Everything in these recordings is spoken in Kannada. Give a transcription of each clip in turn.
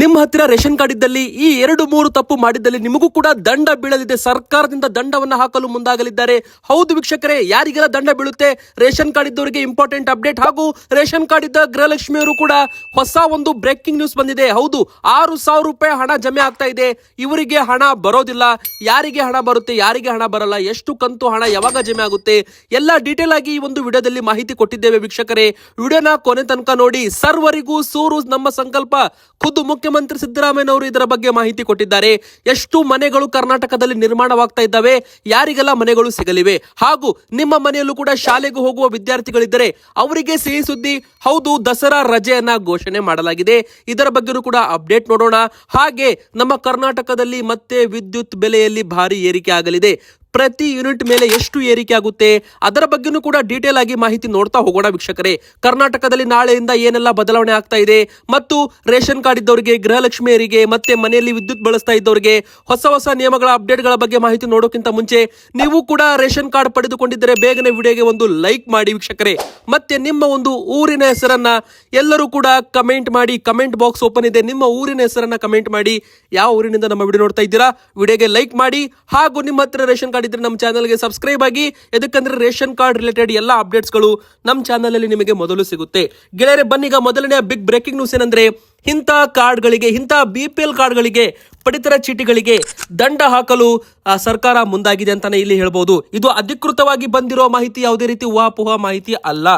ನಿಮ್ಮ ಹತ್ತಿರ ರೇಷನ್ ಕಾರ್ಡ್ ಇದ್ದಲ್ಲಿ ಈ ಎರಡು ಮೂರು ತಪ್ಪು ಮಾಡಿದ್ದಲ್ಲಿ ನಿಮಗೂ ಕೂಡ ದಂಡ ಬೀಳಲಿದೆ. ಸರ್ಕಾರದಿಂದ ದಂಡವನ್ನು ಹಾಕಲು ಮುಂದಾಗಲಿದ್ದಾರೆ. ಹೌದು ವೀಕ್ಷಕರೇ, ಯಾರಿಗೆಲ್ಲ ದಂಡ ಬೀಳುತ್ತೆ? ರೇಷನ್ ಕಾರ್ಡ್ ಇದ್ದವರಿಗೆ ಇಂಪಾರ್ಟೆಂಟ್ ಅಪ್ಡೇಟ್ ಹಾಗೂ ರೇಷನ್ ಕಾರ್ಡ್ ಇದ್ದ ಗೃಹಲಕ್ಷ್ಮಿ ಅವರು ಕೂಡ ಹೊಸ ಒಂದು ಬ್ರೇಕಿಂಗ್ ನ್ಯೂಸ್ ಬಂದಿದೆ. ಹೌದು, ಆರು ಸಾವಿರ ರೂಪಾಯಿ ಹಣ ಜಮೆ ಆಗ್ತಾ ಇದೆ. ಇವರಿಗೆ ಹಣ ಬರೋದಿಲ್ಲ. ಯಾರಿಗೆ ಹಣ ಬರುತ್ತೆ, ಯಾರಿಗೆ ಹಣ ಬರಲ್ಲ, ಎಷ್ಟು ಕಂತು ಹಣ ಯಾವಾಗ ಜಮೆ ಆಗುತ್ತೆ? ಎಲ್ಲ ಡೀಟೇಲ್ ಆಗಿ ಈ ಒಂದು ವಿಡಿಯೋದಲ್ಲಿ ಮಾಹಿತಿ ಕೊಟ್ಟಿದ್ದೇವೆ ವೀಕ್ಷಕರೇ. ವಿಡಿಯೋನ ಕೊನೆ ತನಕ ನೋಡಿ, ಸರ್ವರಿಗೂ ಸೂರು ನಮ್ಮ ಸಂಕಲ್ಪ. ಖುದ್ದು ಮುಖ್ಯಮಂತ್ರಿ ಸಿದ್ದರಾಮಯ್ಯ ಅವರು ಇದರ ಬಗ್ಗೆ ಮಾಹಿತಿ ಕೊಟ್ಟಿದ್ದಾರೆ. ಎಷ್ಟು ಮನೆಗಳು ಕರ್ನಾಟಕದಲ್ಲಿ ನಿರ್ಮಾಣವಾಗ್ತಾ ಇದ್ದಾವೆ, ಯಾರಿಗೆಲ್ಲ ಮನೆಗಳು ಸಿಗಲಿವೆ, ಹಾಗೂ ನಿಮ್ಮ ಮನೆಯಲ್ಲೂ ಕೂಡ ಶಾಲೆಗೆ ಹೋಗುವ ವಿದ್ಯಾರ್ಥಿಗಳಿದ್ದರೆ ಅವರಿಗೆ ಸಿಹಿ ಸುದ್ದಿ, ಹೌದು, ದಸರಾ ರಜೆಯನ್ನ ಘೋಷಣೆ ಮಾಡಲಾಗಿದೆ. ಇದರ ಬಗ್ಗೆನೂ ಕೂಡ ಅಪ್ಡೇಟ್ ನೋಡೋಣ. ಹಾಗೆ ನಮ್ಮ ಕರ್ನಾಟಕದಲ್ಲಿ ಮತ್ತೆ ವಿದ್ಯುತ್ ಬೆಲೆಯಲ್ಲಿ ಭಾರಿ ಏರಿಕೆ ಆಗಲಿದೆ. ಪ್ರತಿ ಯೂನಿಟ್ ಮೇಲೆ ಎಷ್ಟು ಏರಿಕೆ ಆಗುತ್ತೆ? ಅದರ ಬಗ್ಗೆನೂ ಕೂಡ ಡೀಟೇಲ್ ಆಗಿ ಮಾಹಿತಿ ನೋಡ್ತಾ ಹೋಗೋಣ ವೀಕ್ಷಕರೇ. ಕರ್ನಾಟಕದಲ್ಲಿ ನಾಳೆಯಿಂದ ಏನೆಲ್ಲ ಬದಲಾವಣೆ ಆಗ್ತಾ ಇದೆ? ಮತ್ತು ರೇಷನ್ ಕಾರ್ಡ್ ಇದ್ದವರಿಗೆ ಗೃಹಲಕ್ಷ್ಮಿಯರಿಗೆ ಮತ್ತೆ ಮನೆಯಲ್ಲಿ ವಿದ್ಯುತ್ ಬಳಸ್ತಾ ಇದ್ದವರಿಗೆ ಹೊಸ ಹೊಸ ನಿಯಮಗಳ ಅಪ್ಡೇಟ್ಗಳ ಬಗ್ಗೆ ಮಾಹಿತಿ ನೋಡೋಕ್ಕಿಂತ ಮುಂಚೆ ನೀವು ಕೂಡ ರೇಷನ್ ಕಾರ್ಡ್ ಪಡೆದುಕೊಂಡಿದ್ದರೆ ಬೇಗನೆ ವಿಡಿಯೋಗೆ ಒಂದು ಲೈಕ್ ಮಾಡಿ ವೀಕ್ಷಕರೇ. ಮತ್ತೆ ನಿಮ್ಮ ಒಂದು ಊರಿನ ಹೆಸರನ್ನ ಎಲ್ಲರೂ ಕೂಡ ಕಮೆಂಟ್ ಮಾಡಿ, ಕಮೆಂಟ್ ಬಾಕ್ಸ್ ಓಪನ್ ಇದೆ. ನಿಮ್ಮ ಊರಿನ ಹೆಸರನ್ನ ಕಮೆಂಟ್ ಮಾಡಿ, ಯಾವ ಊರಿನಿಂದ ನಮ್ಮ ವಿಡಿಯೋ ನೋಡ್ತಾ ಇದ್ದೀರಾ? ವಿಡಿಯೋಗೆ ಲೈಕ್ ಮಾಡಿ ಹಾಗೂ ನಿಮ್ಮ ರೇಷನ್ ಕಾರ್ಡ್ ಇದ್ರೆ ನಮ್ಮ ಚಾನಲ್ಗೆ ಸಬ್ಸ್ಕ್ರೈಬ್ ಆಗಿ, ಎದಕ್ಕಂದ್ರೆ ರೇಷನ್ ಕಾರ್ಡ್ ರಿಲೇಟೆಡ್ ಎಲ್ಲ ಅಪ್ಡೇಟ್ಸ್ಗಳು ನಮ್ಮ ಚಾನಲಲ್ಲಿ ನಿಮಗೆ ಮೊದಲು ಸಿಗುತ್ತೆ. ಗೆಳೆಯರೆ ಬನ್ನೀಗ ಮೊದಲನೇ ಬಿಗ್ ಬ್ರೇಕಿಂಗ್ ನ್ಯೂಸ್ ಏನಂದ್ರೆ, ಇಂಥ ಕಾರ್ಡ್ಗಳಿಗೆ, ಇಂಥ ಬಿ ಪಿ ಎಲ್ ಕಾರ್ಡ್ಗಳಿಗೆ, ಪಡಿತರ ಚೀಟಿಗಳಿಗೆ ದಂಡ ಹಾಕಲು ಸರ್ಕಾರ ಮುಂದಾಗಿದೆ ಅಂತಾನೆ ಇಲ್ಲಿ ಹೇಳ್ಬೋದು. ಇದು ಅಧಿಕೃತವಾಗಿ ಬಂದಿರೋ ಮಾಹಿತಿ ಯಾವುದೇ ರೀತಿ ಊಹಾಪೋಹ ಮಾಹಿತಿ ಅಲ್ಲ.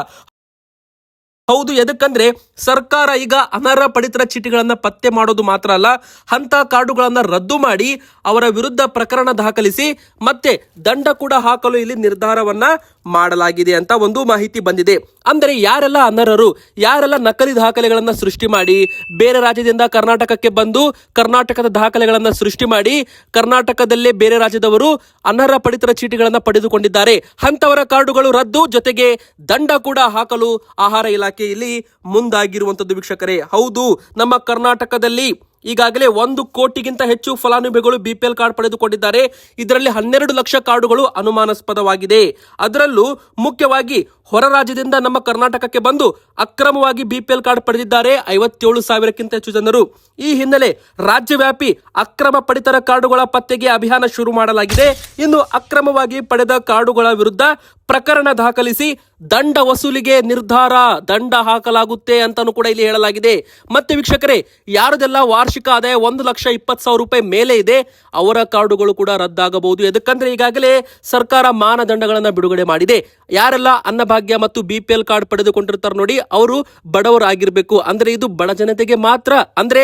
ಹೌದು, ಎದಕ್ಕಂದ್ರೆ ಸರ್ಕಾರ ಈಗ ಅನರ್ಹ ಪಡಿತರ ಚೀಟಿಗಳನ್ನ ಪತ್ತೆ ಮಾಡೋದು ಮಾತ್ರ ಅಲ್ಲ ಅಂತ ಕಾರ್ಡುಗಳನ್ನ ರದ್ದು ಮಾಡಿ ಅವರ ವಿರುದ್ಧ ಪ್ರಕರಣ ದಾಖಲಿಸಿ ಮತ್ತೆ ದಂಡ ಕೂಡ ಹಾಕಲು ಇಲ್ಲಿ ನಿರ್ಧಾರವನ್ನ ಮಾಡಲಾಗಿದೆ ಅಂತ ಒಂದು ಮಾಹಿತಿ ಬಂದಿದೆ. ಅಂದರೆ ಯಾರೆಲ್ಲ ಅನರ್ಹರು, ಯಾರೆಲ್ಲ ನಕಲಿ ದಾಖಲೆಗಳನ್ನು ಸೃಷ್ಟಿ ಮಾಡಿ, ಬೇರೆ ರಾಜ್ಯದಿಂದ ಕರ್ನಾಟಕಕ್ಕೆ ಬಂದು ಕರ್ನಾಟಕದ ದಾಖಲೆಗಳನ್ನು ಸೃಷ್ಟಿ ಮಾಡಿ, ಕರ್ನಾಟಕದಲ್ಲೇ ಬೇರೆ ರಾಜ್ಯದವರು ಅನರ್ಹ ಪಡಿತರ ಚೀಟಿಗಳನ್ನು ಪಡೆದುಕೊಂಡಿದ್ದಾರೆ. ಅಂಥವರ ಕಾರ್ಡುಗಳು ರದ್ದು, ಜೊತೆಗೆ ದಂಡ ಕೂಡ ಹಾಕಲು ಆಹಾರ ಇಲಾಖೆಯಲ್ಲಿ ಮುಂದಾಗಿರುವಂಥದ್ದು ವೀಕ್ಷಕರೇ. ಹೌದು, ನಮ್ಮ ಕರ್ನಾಟಕದಲ್ಲಿ ಈಗಾಗಲೇ ಒಂದು ಕೋಟಿಗಿಂತ ಹೆಚ್ಚು ಫಲಾನುಭವಿಗಳು ಬಿಪಿಎಲ್ ಕಾರ್ಡ್ ಪಡೆದುಕೊಂಡಿದ್ದಾರೆ. ಇದರಲ್ಲಿ ಹನ್ನೆರಡು ಲಕ್ಷ ಕಾರ್ಡುಗಳು ಅನುಮಾನಾಸ್ಪದವಾಗಿದೆ. ಅದರಲ್ಲೂ ಮುಖ್ಯವಾಗಿ ಹೊರ ರಾಜ್ಯದಿಂದ ನಮ್ಮ ಕರ್ನಾಟಕಕ್ಕೆ ಬಂದು ಅಕ್ರಮವಾಗಿ ಬಿಪಿಎಲ್ ಕಾರ್ಡ್ ಪಡೆದಿದ್ದಾರೆ ಐವತ್ತೇಳು ಸಾವಿರಕ್ಕಿಂತ ಹೆಚ್ಚು ಜನರು. ಈ ಹಿನ್ನೆಲೆ ರಾಜ್ಯವ್ಯಾಪಿ ಅಕ್ರಮ ಪಡಿತರ ಕಾರ್ಡುಗಳ ಪತ್ತೆಗೆ ಅಭಿಯಾನ ಶುರು ಮಾಡಲಾಗಿದೆ. ಇನ್ನು ಅಕ್ರಮವಾಗಿ ಪಡೆದ ಕಾರ್ಡುಗಳ ವಿರುದ್ಧ ಪ್ರಕರಣ ದಾಖಲಿಸಿ ದಂಡ ವಸೂಲಿಗೆ ನಿರ್ಧಾರ, ದಂಡ ಹಾಕಲಾಗುತ್ತೆ ಅಂತಾನು ಕೂಡ ಇಲ್ಲಿ ಹೇಳಲಾಗಿದೆ. ಮತ್ತೆ ವೀಕ್ಷಕರೇ, ಯಾರದೆಲ್ಲ ವಾರ್ಷಿಕ ಆದಾಯ ಒಂದು ಲಕ್ಷ ಇಪ್ಪತ್ತು ಸಾವಿರ ರೂಪಾಯಿ ಮೇಲೆ ಇದೆ, ಅವರ ಕಾರ್ಡುಗಳು ಕೂಡ ರದ್ದಾಗಬಹುದು. ಎದಕ್ಕಂದ್ರೆ ಈಗಾಗಲೇ ಸರ್ಕಾರ ಮಾನದಂಡಗಳನ್ನು ಬಿಡುಗಡೆ ಮಾಡಿದೆ. ಯಾರೆಲ್ಲ ಅನ್ನಭಾಗ್ಯ ಮತ್ತು ಬಿ ಪಿ ಎಲ್ ಕಾರ್ಡ್ ಪಡೆದುಕೊಂಡಿರ್ತಾರೆ ನೋಡಿ, ಅವರು ಬಡವರಾಗಿರ್ಬೇಕು. ಅಂದ್ರೆ ಇದು ಬಡ ಜನತೆಗೆ ಮಾತ್ರ, ಅಂದ್ರೆ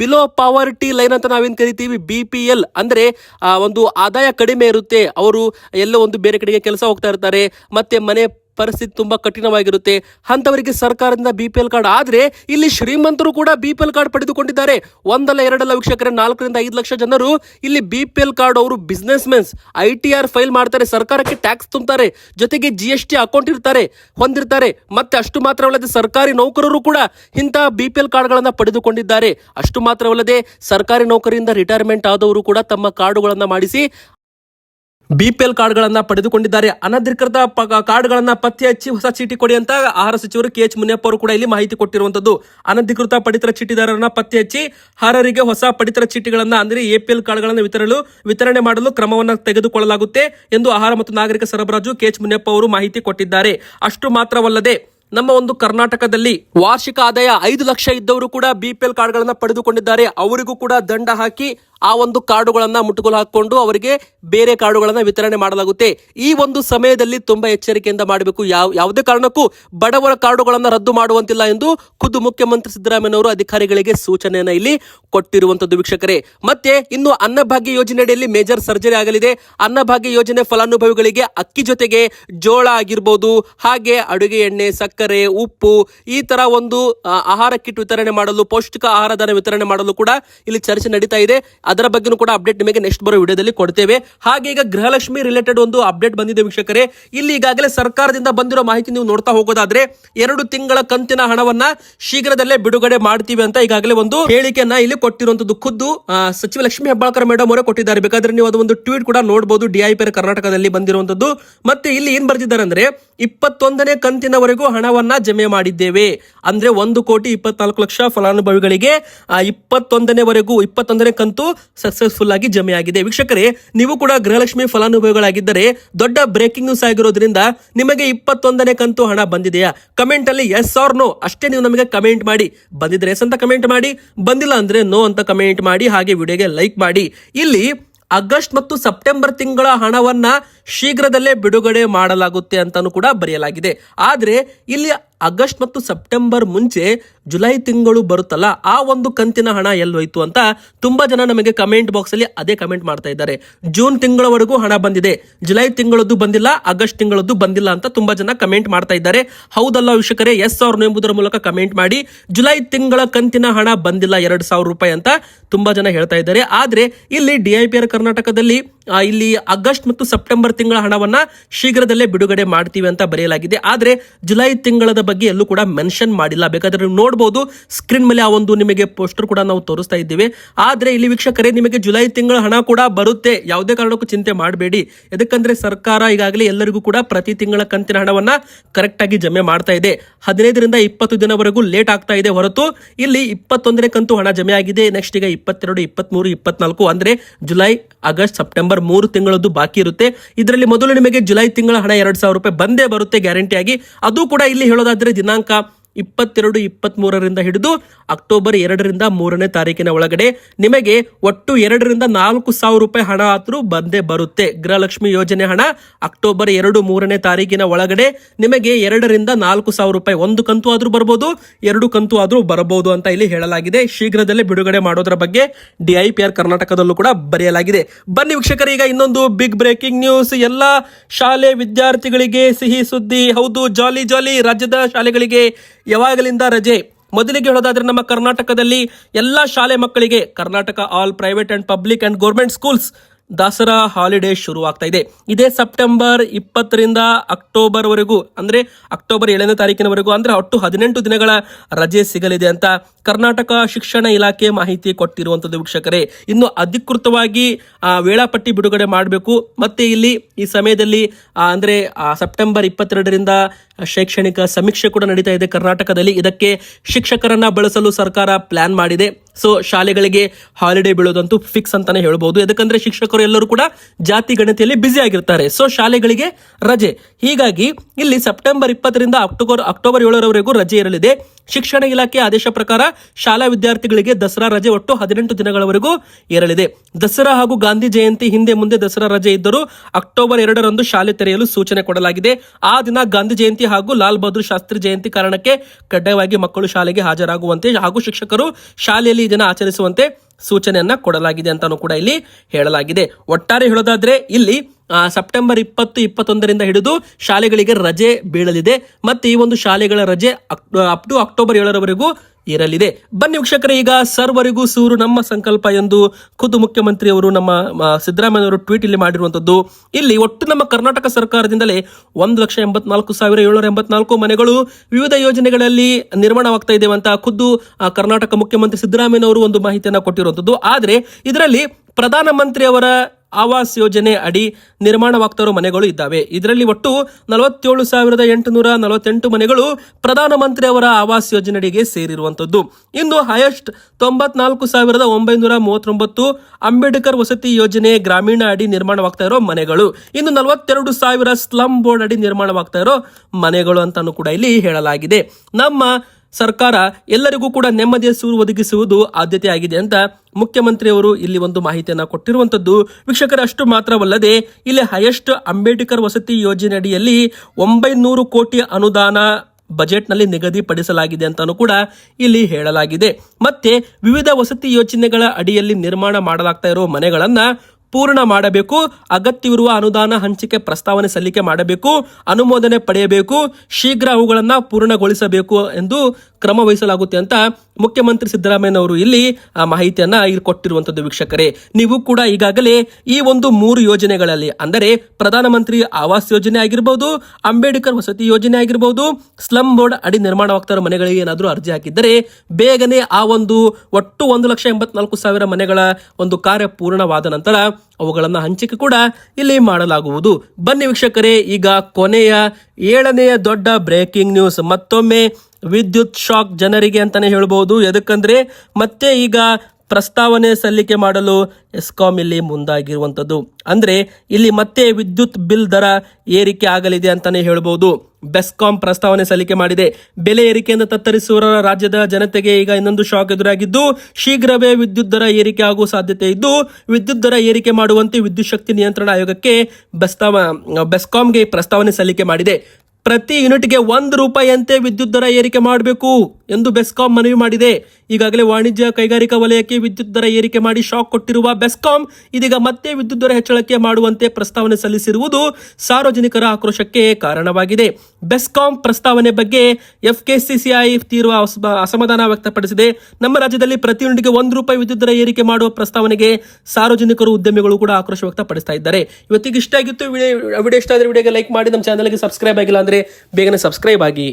ಬಿಲೋ ಪಾವರ್ಟಿ ಲೈನ್ ಅಂತ ನಾವೇನ್ ಕರಿತೀವಿ? ಬಿ ಪಿ ಎಲ್, ಅಂದ್ರೆ ಒಂದು ಆದಾಯ ಕಡಿಮೆ ಇರುತ್ತೆ. ಅವರು ಎಲ್ಲೋ ಒಂದು ಬೇರೆ ಕಡೆಗೆ ಕೆಲಸ ಹೋಗ್ತಾ ಇರ್ತಾರೆ. ಮತ್ತೆ ಮನೆ ಪರಿಸ್ಥಿತಿ ತುಂಬಾ ಕಠಿಣವಾಗಿರುತ್ತೆ. ಅಂತವರಿಗೆ ಸರ್ಕಾರದಿಂದ ಬಿ ಪಿ ಎಲ್ ಕಾರ್ಡ್ ಆದ್ರೆ ಇಲ್ಲಿ ಶ್ರೀಮಂತರು ಕೂಡ ಬಿ ಪಿ ಎಲ್ ಕಾರ್ಡ್ ಪಡೆದುಕೊಂಡಿದ್ದಾರೆ. ಒಂದಲ್ಲ ಎರಡಲ್ಲ ವೀಕ್ಷಕರೇ, ನಾಲ್ಕರಿಂದ ಐದು ಲಕ್ಷ ಜನರು ಇಲ್ಲಿ ಬಿ ಪಿ ಎಲ್ ಕಾರ್ಡ್ ಅವರು business mens I T R file ಮಾಡ್ತಾರೆ, ಸರ್ಕಾರಕ್ಕೆ ಟ್ಯಾಕ್ಸ್ ತುಂಬುತ್ತಾರೆ ಜೊತೆಗೆ ಜಿ ಎಸ್ ಟಿ ಅಕೌಂಟ್ ಇರ್ತಾರೆ ಹೊಂದಿರ್ತಾರೆ. ಮತ್ತೆ ಅಷ್ಟು ಮಾತ್ರವಲ್ಲದೆ ಸರ್ಕಾರಿ ನೌಕರರು ಕೂಡ ಇಂತಹ ಬಿ ಪಿ ಎಲ್ ಕಾರ್ಡ್ಗಳನ್ನ ಪಡೆದುಕೊಂಡಿದ್ದಾರೆ. ಅಷ್ಟು ಮಾತ್ರವಲ್ಲದೆ ಸರ್ಕಾರಿ ನೌಕರಿಯಿಂದ ರಿಟೈರ್ಮೆಂಟ್ ಆದವರು ಕೂಡ ತಮ್ಮ ಕಾರ್ಡುಗಳನ್ನು ಮಾಡಿಸಿ ಬಿ ಪಿ ಎಲ್ ಕಾರ್ಡ್ಗಳನ್ನ ಪಡೆದುಕೊಂಡಿದ್ದಾರೆ. ಅನಧಿಕೃತ ಕಾರ್ಡ್ಗಳನ್ನ ಪತ್ತೆ ಹಚ್ಚಿ ಹೊಸ ಚೀಟಿ ಕೊಡಿ ಅಂತ ಆಹಾರ ಸಚಿವರು ಕೆ ಎಚ್ ಮುನಿಯಪ್ಪ ಅವರು ಕೂಡ ಇಲ್ಲಿ ಮಾಹಿತಿ ಕೊಟ್ಟಿರುವಂತದ್ದು. ಅನಧಿಕೃತ ಪಡಿತರ ಚೀಟಿದಾರರನ್ನ ಪತ್ತೆ ಹಚ್ಚಿ ಹಾರರಿಗೆ ಹೊಸ ಪಡಿತರ ಚೀಟಿಗಳನ್ನ ಅಂದ್ರೆ ಎಪಿಎಲ್ ಕಾರ್ಡ್ಗಳನ್ನು ವಿತರಲು, ವಿತರಣೆ ಮಾಡಲು ಕ್ರಮವನ್ನು ತೆಗೆದುಕೊಳ್ಳಲಾಗುತ್ತೆ ಎಂದು ಆಹಾರ ಮತ್ತು ನಾಗರಿಕ ಸರಬರಾಜು ಕೆ ಎಚ್ ಮುನಿಯಪ್ಪ ಅವರು ಮಾಹಿತಿ ಕೊಟ್ಟಿದ್ದಾರೆ. ಅಷ್ಟು ಮಾತ್ರವಲ್ಲದೆ ನಮ್ಮ ಒಂದು ಕರ್ನಾಟಕದಲ್ಲಿ ವಾರ್ಷಿಕ ಆದಾಯ ಐದು ಲಕ್ಷ ಇದ್ದವರು ಕೂಡ ಬಿಪಿಎಲ್ ಕಾರ್ಡ್ಗಳನ್ನ ಪಡೆದುಕೊಂಡಿದ್ದಾರೆ. ಅವರಿಗೂ ಕೂಡ ದಂಡ ಹಾಕಿ ಆ ಒಂದು ಕಾರ್ಡುಗಳನ್ನು ಮುಟ್ಟುಗೋಲು ಹಾಕೊಂಡು ಅವರಿಗೆ ಬೇರೆ ಕಾರ್ಡುಗಳನ್ನು ವಿತರಣೆ ಮಾಡಲಾಗುತ್ತೆ. ಈ ಒಂದು ಸಮಯದಲ್ಲಿ ತುಂಬಾ ಎಚ್ಚರಿಕೆಯಿಂದ ಮಾಡಬೇಕು. ಯಾವ, ಯಾವುದೇ ಕಾರಣಕ್ಕೂ ಬಡವರ ಕಾರ್ಡುಗಳನ್ನು ರದ್ದು ಮಾಡುವಂತಿಲ್ಲ ಎಂದು ಖುದ್ದು ಮುಖ್ಯಮಂತ್ರಿ ಸಿದ್ದರಾಮಯ್ಯನವರು ಅಧಿಕಾರಿಗಳಿಗೆ ಸೂಚನೆಯನ್ನು ಇಲ್ಲಿ ಕೊಟ್ಟಿರುವಂತದ್ದು ವೀಕ್ಷಕರೇ. ಮತ್ತೆ ಇನ್ನು ಅನ್ನಭಾಗ್ಯ ಯೋಜನೆಯಡಿಯಲ್ಲಿ ಮೇಜರ್ ಸರ್ಜರಿ ಆಗಲಿದೆ. ಅನ್ನಭಾಗ್ಯ ಯೋಜನೆ ಫಲಾನುಭವಿಗಳಿಗೆ ಅಕ್ಕಿ ಜೊತೆಗೆ ಜೋಳ ಆಗಿರ್ಬೋದು, ಹಾಗೆ ಅಡುಗೆ ಎಣ್ಣೆ, ಸಕ್ಕರೆ, ಉಪ್ಪು ಈ ತರ ಒಂದು ಆಹಾರ ಕಿಟ್ ವಿತರಣೆ ಮಾಡಲು, ಪೌಷ್ಟಿಕ ಆಹಾರ ಧನ ವಿತರಣೆ ಮಾಡಲು ಕೂಡ ಇಲ್ಲಿ ಚರ್ಚೆ ನಡೀತಾ ಇದೆ. ಅದರ ಬಗ್ಗೆನೂ ಕೂಡ ಅಪ್ಡೇಟ್ ನಿಮಗೆ ನೆಕ್ಸ್ಟ್ ಬರೋ ವಿಡಿಯೋದಲ್ಲಿ ಕೊಡ್ತೇವೆ. ಹಾಗೆ ಈಗ ಗೃಹಲಕ್ಷ್ಮಿ ರಿಲೇಟೆಡ್ ಒಂದು ಅಪ್ಡೇಟ್ ಬಂದಿದೆ ವೀಕ್ಷಕರೇ. ಇಲ್ಲಿ ಈಗಾಗಲೇ ಸರ್ಕಾರದಿಂದ ಬಂದಿರೋ ಮಾಹಿತಿ ನೀವು ನೋಡ್ತಾ ಹೋಗೋದಾದ್ರೆ, ಎರಡು ತಿಂಗಳ ಕಂತಿನ ಹಣವನ್ನ ಶೀಘ್ರದಲ್ಲೇ ಬಿಡುಗಡೆ ಮಾಡ್ತೀವಿ ಅಂತ ಈಗಾಗಲೇ ಒಂದು ಹೇಳಿಕೆಯನ್ನ ಇಲ್ಲಿ ಕೊಟ್ಟಿರುವಂತದ್ದು. ಖುದ್ದು ಸಚಿವ ಲಕ್ಷ್ಮಿ ಹೆಬ್ಬಾಳ್ಕರ್ ಮೇಡಮ್ ಅವರೇ ಕೊಟ್ಟಿದ್ದಾರೆ. ಬೇಕಾದ್ರೆ ನೀವು ಅದು ಒಂದು ಟ್ವೀಟ್ ಕೂಡ ನೋಡಬಹುದು ಡಿಐಪಿ ಕರ್ನಾಟಕದಲ್ಲಿ ಬಂದಿರುವಂತದ್ದು. ಮತ್ತೆ ಇಲ್ಲಿ ಏನ್ ಬರ್ತಿದ್ದಾರೆ ಅಂದ್ರೆ ಇಪ್ಪತ್ತೊಂದನೇ ಕಂತಿನವರೆಗೂ ಹಣವನ್ನ ಜಮೆ ಮಾಡಿದ್ದೇವೆ. ಅಂದ್ರೆ ಒಂದು ಕೋಟಿ ಇಪ್ಪತ್ನಾಲ್ಕು ಲಕ್ಷ ಫಲಾನುಭವಿಗಳಿಗೆ ಇಪ್ಪತ್ತೊಂದನೇ ಇಪ್ಪತ್ತೊಂದನೇವರೆಗೂ ಇಪ್ಪತ್ತೊಂದನೇ ಕಂತು ಸಕ್ಸಸ್ಫುಲ್ ಆಗಿ ಜಮೆ ಆಗಿದೆ. ವೀಕ್ಷಕರೇ, ನೀವು ಕೂಡ ಗೃಹಲಕ್ಷ್ಮಿ ಫಲಾನುಭವಿಗಳಾಗಿದ್ದರೆ ದೊಡ್ಡ ಬ್ರೇಕಿಂಗ್ ನ್ಯೂಸ್ ಆಗಿರೋದ್ರಿಂದ ನಿಮಗೆ ಇಪ್ಪತ್ತೊಂದನೇ ಕಂತು ಹಣ ಬಂದಿದೆಯಾ? ಕಮೆಂಟ್ ಅಲ್ಲಿ ಎಸ್ ಆರ್ ನೋ ಅಷ್ಟೇ ನೀವು ನಮಗೆ ಕಮೆಂಟ್ ಮಾಡಿ. ಬಂದಿದ್ರೆ ಎಸ್ ಅಂತ ಕಮೆಂಟ್ ಮಾಡಿ, ಬಂದಿಲ್ಲ ಅಂದ್ರೆ ನೋ ಅಂತ ಕಮೆಂಟ್ ಮಾಡಿ, ಹಾಗೆ ವಿಡಿಯೋಗೆ ಲೈಕ್ ಮಾಡಿ. ಇಲ್ಲಿ ಆಗಸ್ಟ್ ಮತ್ತು ಸೆಪ್ಟೆಂಬರ್ ತಿಂಗಳ ಹಣವನ್ನ ಶೀಘ್ರದಲ್ಲೇ ಬಿಡುಗಡೆ ಮಾಡಲಾಗುತ್ತೆ ಅಂತಾನು ಕೂಡ ಬರೆಯಲಾಗಿದೆ. ಆದ್ರೆ ಇಲ್ಲಿ ಆಗಸ್ಟ್ ಮತ್ತು ಸೆಪ್ಟೆಂಬರ್ ಮುಂಚೆ ಜುಲೈ ತಿಂಗಳು ಬರುತ್ತಲ್ಲ, ಆ ಒಂದು ಕಂತಿನ ಹಣ ಎಲ್ಲೋಯ್ತು ಅಂತ ತುಂಬಾ ಜನ ನಮಗೆ ಕಮೆಂಟ್ ಬಾಕ್ಸ್ ಅಲ್ಲಿ ಅದೇ ಕಮೆಂಟ್ ಮಾಡ್ತಾ ಇದ್ದಾರೆ. ಜೂನ್ ತಿಂಗಳವರೆಗೂ ಹಣ ಬಂದಿದೆ, ಜುಲೈ ತಿಂಗಳದ್ದು ಬಂದಿಲ್ಲ, ಆಗಸ್ಟ್ ತಿಂಗಳದ್ದು ಬಂದಿಲ್ಲ ಅಂತ ತುಂಬಾ ಜನ ಕಮೆಂಟ್ ಮಾಡ್ತಾ ಇದ್ದಾರೆ. ಹೌದಲ್ಲ ವೀಕ್ಷಕರೇ, ಎಸ್ ಅವ್ರನ್ನ ಎಂಬುದರ ಮೂಲಕ ಕಮೆಂಟ್ ಮಾಡಿ, ಜುಲೈ ತಿಂಗಳ ಕಂತಿನ ಹಣ ಬಂದಿಲ್ಲ ಎರಡು ಸಾವಿರ ರೂಪಾಯಿ ಅಂತ ತುಂಬಾ ಜನ ಹೇಳ್ತಾ ಇದ್ದಾರೆ. ಆದ್ರೆ ಇಲ್ಲಿ ಡಿಐಪಿಆರ್ ಕರ್ನಾಟಕದಲ್ಲಿ ಇಲ್ಲಿ ಆಗಸ್ಟ್ ಮತ್ತು ಸೆಪ್ಟೆಂಬರ್ ತಿಂಗಳ ಹಣವನ್ನ ಶೀಘ್ರದಲ್ಲೇ ಬಿಡುಗಡೆ ಮಾಡ್ತೀವಿ ಅಂತ ಬರೆಯಲಾಗಿದೆ. ಆದ್ರೆ ಜುಲೈ ತಿಂಗಳದ ಬಗ್ಗೆ ಎಲ್ಲೂ ಕೂಡ ಮೆನ್ಷನ್ ಮಾಡಿಲ್ಲ. ಬೇಕಾದ್ರೆ ನೀವು ನೋಡಬಹುದು ಸ್ಕ್ರೀನ್ ಮೇಲೆ ಆ ಒಂದು ನಿಮಗೆ ಪೋಸ್ಟರ್ ಕೂಡ ನಾವು ತೋರಿಸ್ತಾ ಇದ್ದೀವಿ. ಆದ್ರೆ ಇಲ್ಲಿ ವೀಕ್ಷಕರೇ, ನಿಮಗೆ ಜುಲೈ ತಿಂಗಳ ಹಣ ಕೂಡ ಬರುತ್ತೆ. ಯಾವುದೇ ಕಾರಣಕ್ಕೂ ಚಿಂತೆ ಮಾಡಬೇಡಿ. ಯಾಕಂದ್ರೆ ಸರ್ಕಾರ ಈಗಾಗಲೇ ಎಲ್ಲರಿಗೂ ಕೂಡ ಪ್ರತಿ ತಿಂಗಳ ಕಂತಿನ ಹಣವನ್ನ ಕರೆಕ್ಟ್ ಆಗಿ ಜಮೆ ಮಾಡ್ತಾ ಇದೆ. ಹದಿನೈದರಿಂದ ಇಪ್ಪತ್ತು ದಿನವರೆಗೂ ಲೇಟ್ ಆಗ್ತಾ ಇದೆ ಹೊರತು. ಇಲ್ಲಿ ಇಪ್ಪತ್ತೊಂದನೇ ಕಂತು ಹಣ ಜಮೆ ಆಗಿದೆ. ನೆಕ್ಸ್ಟ್ ಈಗ ಇಪ್ಪತ್ತೆರಡು ಇಪ್ಪತ್ಮೂರು ಇಪ್ಪತ್ನಾಲ್ಕು ಅಂದ್ರೆ ಜುಲೈ, ಆಗಸ್ಟ್, ಸೆಪ್ಟೆಂಬರ್ ಮೂರು ತಿಂಗಳದ್ದು ಬಾಕಿ ಇರುತ್ತೆ. ಇದರಲ್ಲಿ ಮೊದಲು ನಿಮಗೆ ಜುಲೈ ತಿಂಗಳ ಹಣ ಎರಡು ಸಾವಿರ ರೂಪಾಯಿ ಬಂದೇ ಬರುತ್ತೆ ಗ್ಯಾರಂಟಿಯಾಗಿ. ಅದು ಕೂಡ ಇಲ್ಲಿ ಹೇಳೋದಾದ್ರೆ ದಿನಾಂಕ ಇಪ್ಪತ್ತೆರಡು, ಇಪ್ಪತ್ಮೂರರಿಂದ ಹಿಡಿದು ಅಕ್ಟೋಬರ್ ಎರಡರಿಂದ ಮೂರನೇ ತಾರೀಕಿನ ಒಳಗಡೆ ನಿಮಗೆ ಒಟ್ಟು ಎರಡರಿಂದ ನಾಲ್ಕು ಸಾವಿರ ರೂಪಾಯಿ ಹಣ ಆದರೂ ಬಂದೇ ಬರುತ್ತೆ. ಗೃಹಲಕ್ಷ್ಮಿ ಯೋಜನೆ ಹಣ ಅಕ್ಟೋಬರ್ ಎರಡು, ಮೂರನೇ ತಾರೀಕಿನ ಒಳಗಡೆ ನಿಮಗೆ ಎರಡರಿಂದ ನಾಲ್ಕು ಸಾವಿರ ರೂಪಾಯಿ ಒಂದು ಕಂತು ಆದರೂ ಬರ್ಬೋದು, ಎರಡು ಕಂತು ಆದರೂ ಬರಬಹುದು ಅಂತ ಇಲ್ಲಿ ಹೇಳಲಾಗಿದೆ. ಶೀಘ್ರದಲ್ಲೇ ಬಿಡುಗಡೆ ಮಾಡೋದ್ರ ಬಗ್ಗೆ ಡಿಐಪಿಆರ್ ಕರ್ನಾಟಕದಲ್ಲೂ ಕೂಡ ಬರೆಯಲಾಗಿದೆ. ಬನ್ನಿ ವೀಕ್ಷಕರು, ಈಗ ಇನ್ನೊಂದು ಬಿಗ್ ಬ್ರೇಕಿಂಗ್ ನ್ಯೂಸ್. ಎಲ್ಲ ಶಾಲೆ ವಿದ್ಯಾರ್ಥಿಗಳಿಗೆ ಸಿಹಿ ಸುದ್ದಿ. ಹೌದು, ಜಾಲಿ ಜಾಲಿ ರಾಜ್ಯದ ಶಾಲೆಗಳಿಗೆ ಯಾವಾಗಲಿಂದ ರಜೆ? ಮೊದಲಿಗೆ ಹೇಳೋದಾದ್ರೆ ನಮ್ಮ ಕರ್ನಾಟಕದಲ್ಲಿ ಎಲ್ಲ ಶಾಲೆ ಮಕ್ಕಳಿಗೆ, Karnataka all private and public and government schools Dasara holiday ಶುರುವಾಗ್ತಾ ಇದೆ. ಇದೇ ಸೆಪ್ಟೆಂಬರ್ ಇಪ್ಪತ್ತರಿಂದ ಅಕ್ಟೋಬರ್ ವರೆಗೂ ಅಂದ್ರೆ ಅಕ್ಟೋಬರ್ ಏಳನೇ ತಾರೀಕಿನವರೆಗೂ ಅಂದ್ರೆ ಒಟ್ಟು ಹದಿನೆಂಟು ದಿನಗಳ ರಜೆ ಸಿಗಲಿದೆ ಅಂತ ಕರ್ನಾಟಕ ಶಿಕ್ಷಣ ಇಲಾಖೆ ಮಾಹಿತಿ ಕೊಟ್ಟಿರುವಂತದ್ದು ವೀಕ್ಷಕರೇ. ಇನ್ನು ಅಧಿಕೃತವಾಗಿ ಆ, ವೇಳಾಪಟ್ಟಿ ಬಿಡುಗಡೆ ಮಾಡಬೇಕು. ಮತ್ತೆ ಇಲ್ಲಿ ಈ ಸಮಯದಲ್ಲಿ ಅಂದ್ರೆ ಸೆಪ್ಟೆಂಬರ್ ಇಪ್ಪತ್ತೆರಡರಿಂದ ಶೈಕ್ಷಣಿಕ ಸಮೀಕ್ಷೆ ಕೂಡ ನಡೀತಾ ಇದೆ ಕರ್ನಾಟಕದಲ್ಲಿ. ಇದಕ್ಕೆ ಶಿಕ್ಷಕರನ್ನ ಬಳಸಲು ಸರ್ಕಾರ ಪ್ಲಾನ್ ಮಾಡಿದೆ. ಸೊ ಶಾಲೆಗಳಿಗೆ ಹಾಲಿಡೇ ಬೀಳೋದಂತೂ ಫಿಕ್ಸ್ ಅಂತಾನೆ ಹೇಳ್ಬೋದು. ಯಾಕಂದ್ರೆ ಶಿಕ್ಷಕರು ಎಲ್ಲರೂ ಕೂಡ ಜಾತಿ, ಗಣತಿಯಲ್ಲಿ ಬ್ಯುಸಿ ಆಗಿರ್ತಾರೆ. ಸೊ ಶಾಲೆಗಳಿಗೆ ರಜೆ. ಹೀಗಾಗಿ ಇಲ್ಲಿ ಸೆಪ್ಟೆಂಬರ್ ಇಪ್ಪತ್ತರಿಂದ ಅಕ್ಟೋಬರ್ ಅಕ್ಟೋಬರ್ ಏಳರವರೆಗೂ ರಜೆ ಇರಲಿದೆ. ಶಿಕ್ಷಣ ಇಲಾಖೆ ಆದೇಶ ಪ್ರಕಾರ ಶಾಲಾ ವಿದ್ಯಾರ್ಥಿಗಳಿಗೆ ದಸರಾ ರಜೆ ಒಟ್ಟು ಹದಿನೆಂಟು ದಿನಗಳವರೆಗೂ ಇರಲಿದೆ ದಸರಾ ಹಾಗೂ ಗಾಂಧಿ ಜಯಂತಿ ಹಿಂದೆ ಮುಂದೆ ದಸರಾ ರಜೆ ಇದ್ದರೂ ಅಕ್ಟೋಬರ್ ಎರಡರಂದು ಶಾಲೆ ತೆರೆಯಲು ಸೂಚನೆ ಕೊಡಲಾಗಿದೆ. ಆ ದಿನ ಗಾಂಧಿ ಜಯಂತಿ ಹಾಗೂ ಲಾಲ್ ಬಹದ್ದೂರ್ ಶಾಸ್ತ್ರಿ ಜಯಂತಿ ಕಾರಣಕ್ಕೆ ಕಡ್ಡಾಯವಾಗಿ ಮಕ್ಕಳು ಶಾಲೆಗೆ ಹಾಜರಾಗುವಂತೆ ಹಾಗೂ ಶಿಕ್ಷಕರು ಶಾಲೆಯಲ್ಲಿ ಈ ದಿನ ಆಚರಿಸುವಂತೆ ಸೂಚನೆಯನ್ನ ಕೊಡಲಾಗಿದೆ ಅಂತಾನೂ ಕೂಡ ಇಲ್ಲಿ ಹೇಳಲಾಗಿದೆ. ಒಟ್ಟಾರೆ ಹೇಳೋದಾದ್ರೆ ಇಲ್ಲಿ ಸೆಪ್ಟೆಂಬರ್ ಇಪ್ಪತ್ತು, ಇಪ್ಪತ್ತೊಂದರಿಂದ ಹಿಡಿದು ಶಾಲೆಗಳಿಗೆ ರಜೆ ಬೀಳಲಿದೆ. ಮತ್ತೆ ಈ ಒಂದು ಶಾಲೆಗಳ ರಜೆ ಅಪ್ ಟು ಅಕ್ಟೋಬರ್ ಏಳರವರೆಗೂ ಇರಲಿದೆ. ಬನ್ನಿ ವೀಕ್ಷಕರೇ, ಈಗ ಸರ್ವರಿಗೂ ಸೂರು ನಮ್ಮ ಸಂಕಲ್ಪ ಎಂದು ಖುದ್ದು ಮುಖ್ಯಮಂತ್ರಿಯವರು ನಮ್ಮ ಸಿದ್ದರಾಮಯ್ಯನವರು ಸಿದ್ದರಾಮಯ್ಯವರು ಟ್ವೀಟ್ ಇಲ್ಲಿ ಮಾಡಿರುವಂತದ್ದು ಇಲ್ಲಿ ಒಟ್ಟು ನಮ್ಮ ಕರ್ನಾಟಕ ಸರ್ಕಾರದಿಂದಲೇ ಒಂದು ಲಕ್ಷ ಎಂಬತ್ನಾಲ್ಕು ಸಾವಿರ ಏಳ್ನೂರ ಎಂಬತ್ನಾಲ್ಕು ಮನೆಗಳು ವಿವಿಧ ಯೋಜನೆಗಳಲ್ಲಿ ನಿರ್ಮಾಣವಾಗ್ತಾ ಇದ್ದೇವೆ ಅಂತ ಖುದ್ದು ಕರ್ನಾಟಕ ಮುಖ್ಯಮಂತ್ರಿ ಸಿದ್ದರಾಮಯ್ಯನವರು ಒಂದು ಮಾಹಿತಿಯನ್ನು ಕೊಟ್ಟಿರುವಂತದ್ದು ಆದರೆ, ಇದರಲ್ಲಿ ಪ್ರಧಾನಮಂತ್ರಿ ಅವರ ಆವಾಸ್ ಯೋಜನೆ ಅಡಿ ನಿರ್ಮಾಣವಾಗ್ತಾ ಇರೋ ಮನೆಗಳು ಇದ್ದಾವೆ. ಇದರಲ್ಲಿ ಒಟ್ಟು ನಲವತ್ತೇಳು ಸಾವಿರದ ಎಂಟುನೂರ ನಲವತ್ತೆಂಟು ಮನೆಗಳು ಪ್ರಧಾನಮಂತ್ರಿ ಅವರ ಆವಾಸ್ ಯೋಜನೆಗೆ ಸೇರಿರುವಂತದ್ದು ಇನ್ನು ಹೈಯೆಸ್ಟ್ ತೊಂಬತ್ನಾಲ್ಕು ಸಾವಿರದ ಒಂಬೈನೂರ ಮೂವತ್ತೊಂಬತ್ತು ಅಂಬೇಡ್ಕರ್ ವಸತಿ ಯೋಜನೆ ಗ್ರಾಮೀಣ ಅಡಿ ನಿರ್ಮಾಣವಾಗ್ತಾ ಇರೋ ಮನೆಗಳು. ಇನ್ನು ನಲವತ್ತೆರಡು ಸಾವಿರ ಸ್ಲಮ್ ಬೋರ್ಡ್ ಅಡಿ ನಿರ್ಮಾಣವಾಗ್ತಾ ಇರೋ ಮನೆಗಳು ಅಂತಾನು ಕೂಡ ಇಲ್ಲಿ ಹೇಳಲಾಗಿದೆ. ನಮ್ಮ ಸರ್ಕಾರ ಎಲ್ಲರಿಗೂ ಕೂಡ ನೆಮ್ಮದಿಯ ಸೂರು ಒದಗಿಸುವುದು ಆದ್ಯತೆ ಆಗಿದೆ ಅಂತ ಮುಖ್ಯಮಂತ್ರಿಯವರು ಇಲ್ಲಿ ಒಂದು ಮಾಹಿತಿಯನ್ನು ಕೊಟ್ಟಿರುವಂತದ್ದು ವೀಕ್ಷಕರಷ್ಟು ಮಾತ್ರವಲ್ಲದೆ ಇಲ್ಲಿ ಹೈಯೆಸ್ಟ್ ಅಂಬೇಡ್ಕರ್ ವಸತಿ ಯೋಜನೆ ಅಡಿಯಲ್ಲಿ ಒಂಬೈನೂರು ಕೋಟಿ ಅನುದಾನ ಬಜೆಟ್ನಲ್ಲಿ ನಿಗದಿಪಡಿಸಲಾಗಿದೆ ಅಂತಾನೂ ಕೂಡ ಇಲ್ಲಿ ಹೇಳಲಾಗಿದೆ. ಮತ್ತೆ ವಿವಿಧ ವಸತಿ ಯೋಜನೆಗಳ ಅಡಿಯಲ್ಲಿ ನಿರ್ಮಾಣ ಮಾಡಲಾಗ್ತಾ ಇರುವ ಮನೆಗಳನ್ನ ಪೂರ್ಣ ಮಾಡಬೇಕು, ಅಗತ್ಯವಿರುವ ಅನುದಾನ ಹಂಚಿಕೆ ಪ್ರಸ್ತಾವನೆ ಸಲ್ಲಿಕೆ ಮಾಡಬೇಕು, ಅನುಮೋದನೆ ಪಡೆಯಬೇಕು, ಶೀಘ್ರ ಅವುಗಳನ್ನು ಪೂರ್ಣಗೊಳಿಸಬೇಕು ಎಂದು ಕ್ರಮ ವಹಿಸಲಾಗುತ್ತೆ ಅಂತ ಮುಖ್ಯಮಂತ್ರಿ ಸಿದ್ದರಾಮಯ್ಯನವರು ಇಲ್ಲಿ ಮಾಹಿತಿಯನ್ನ ಇಲ್ಲಿ ಕೊಟ್ಟಿರುವಂತದ್ದು ವೀಕ್ಷಕರೇ. ನೀವು ಕೂಡ ಈಗಾಗಲೇ ಈ ಒಂದು ಮೂರು ಯೋಜನೆಗಳಲ್ಲಿ, ಅಂದರೆ ಪ್ರಧಾನಮಂತ್ರಿ ಆವಾಸ್ ಯೋಜನೆ ಆಗಿರಬಹುದು ಅಂಬೇಡ್ಕರ್ ವಸತಿ ಯೋಜನೆ ಆಗಿರಬಹುದು ಸ್ಲಮ್ ಬೋರ್ಡ್ ಅಡಿ ನಿರ್ಮಾಣವಾಗ್ತಾ ಮನೆಗಳಿಗೆ ಏನಾದರೂ ಅರ್ಜಿ ಹಾಕಿದ್ದರೆ ಬೇಗನೆ ಆ ಒಂದು ಒಟ್ಟು ಒಂದು ಲಕ್ಷ ಎಂಬತ್ನಾಲ್ಕು ಸಾವಿರ ಮನೆಗಳ ಒಂದು ಕಾರ್ಯ ಪೂರ್ಣವಾದ ನಂತರ ಅವುಗಳನ್ನು ಹಂಚಿಕೆ ಕೂಡ ಇಲ್ಲಿ ಮಾಡಲಾಗುವುದು. ಬನ್ನಿ ವೀಕ್ಷಕರೇ, ಈಗ ಕೊನೆಯ ಏಳನೆಯ ದೊಡ್ಡ ಬ್ರೇಕಿಂಗ್ ನ್ಯೂಸ್ ಮತ್ತೊಮ್ಮೆ ವಿದ್ಯುತ್ ಶಾಕ್ ಜನರಿಗೆ ಅಂತಾನೆ ಹೇಳ್ಬೋದು. ಎದಕ್ಕಂದ್ರೆ ಮತ್ತೆ ಈಗ ಪ್ರಸ್ತಾವನೆ ಸಲ್ಲಿಕೆ ಮಾಡಲು ಎಸ್ಕಾಂ ಇಲ್ಲಿ ಮುಂದಾಗಿರುವಂಥದ್ದು. ಅಂದ್ರೆ ಇಲ್ಲಿ ಮತ್ತೆ ವಿದ್ಯುತ್ ಬಿಲ್ ದರ ಏರಿಕೆ ಆಗಲಿದೆ ಅಂತಾನೆ ಹೇಳ್ಬೋದು. ಬೆಸ್ಕಾಂ ಪ್ರಸ್ತಾವನೆ ಸಲ್ಲಿಕೆ ಮಾಡಿದೆ. ಬೆಲೆ ಏರಿಕೆಯಿಂದ ತತ್ತರಿಸುವ ರಾಜ್ಯದ ಜನತೆಗೆ ಈಗ ಇನ್ನೊಂದು ಶಾಕ್ ಎದುರಾಗಿದ್ದು, ಶೀಘ್ರವೇ ವಿದ್ಯುತ್ ದರ ಏರಿಕೆ ಆಗುವ ಸಾಧ್ಯತೆ ಇದ್ದು, ವಿದ್ಯುತ್ ದರ ಏರಿಕೆ ಮಾಡುವಂತೆ ವಿದ್ಯುತ್ ಶಕ್ತಿ ನಿಯಂತ್ರಣ ಆಯೋಗಕ್ಕೆ ಬೆಸ್ತಾವ, ಬೆಸ್ಕಾಂಗೆ ಪ್ರಸ್ತಾವನೆ ಸಲ್ಲಿಕೆ ಮಾಡಿದೆ. ಪ್ರತಿ ಯೂನಿಟ್ಗೆ ಒಂದು ರೂಪಾಯಿಯಂತೆ ವಿದ್ಯುತ್ ದರ ಏರಿಕೆ ಮಾಡಬೇಕು. ಎಂದು ಬೆಸ್ಕಾಂ ಮನವಿ ಮಾಡಿದೆ. ಈಗಾಗಲೇ ವಾಣಿಜ್ಯ ಕೈಗಾರಿಕಾ ವಲಯಕ್ಕೆ ವಿದ್ಯುತ್ ದರ ಏರಿಕೆ ಮಾಡಿ ಶಾಕ್ ಕೊಟ್ಟಿರುವ ಬೆಸ್ಕಾಂ, ಇದೀಗ ಮತ್ತೆ ವಿದ್ಯುತ್ ದರ ಹೆಚ್ಚಳಕ್ಕೆ ಮಾಡುವಂತೆ ಪ್ರಸ್ತಾವನೆ ಸಲ್ಲಿಸಿರುವುದು ಸಾರ್ವಜನಿಕರ ಆಕ್ರೋಶಕ್ಕೆ ಕಾರಣವಾಗಿದೆ. ಬೆಸ್ಕಾಂ ಪ್ರಸ್ತಾವನೆ ಬಗ್ಗೆ ಎಫ್ಕೆಸಿಸಿಐ ಅಸಮ- ಅಸಮಾಧಾನ ವ್ಯಕ್ತಪಡಿಸಿದೆ. ನಮ್ಮ ರಾಜ್ಯದಲ್ಲಿ ಪ್ರತಿ ಯೂನಿಟ್ಗೆ ಒಂದು ರೂಪಾಯಿ ವಿದ್ಯುತ್ ದರ ಏರಿಕೆ ಮಾಡುವ ಪ್ರಸ್ತಾವನೆಗೆ ಸಾರ್ವಜನಿಕರು ಉದ್ಯಮಿಗಳು ಕೂಡ ಆಕ್ರೋಶ ವ್ಯಕ್ತಪಡಿಸ್ತಾ ಇದ್ದಾರೆ. ಇವತ್ತಿಗೆ ಇಷ್ಟ ಆಗಿತ್ತು ವಿಡಿಯೋ ಇಷ್ಟ ಆದರೆ ವಿಡಿಯೋಗೆ ಲೈಕ್ ಮಾಡಿ, ನಮ್ಮ ಚಾನಲ್ಗೆ ಸಬ್ಸ್ಕ್ರೈಬ್ ಆಗಿಲ್ಲ ಅಂದ್ರೆ ಬೇಗನೆ ಸಬ್ಸ್ಕ್ರೈಬ್ ಆಗಿ.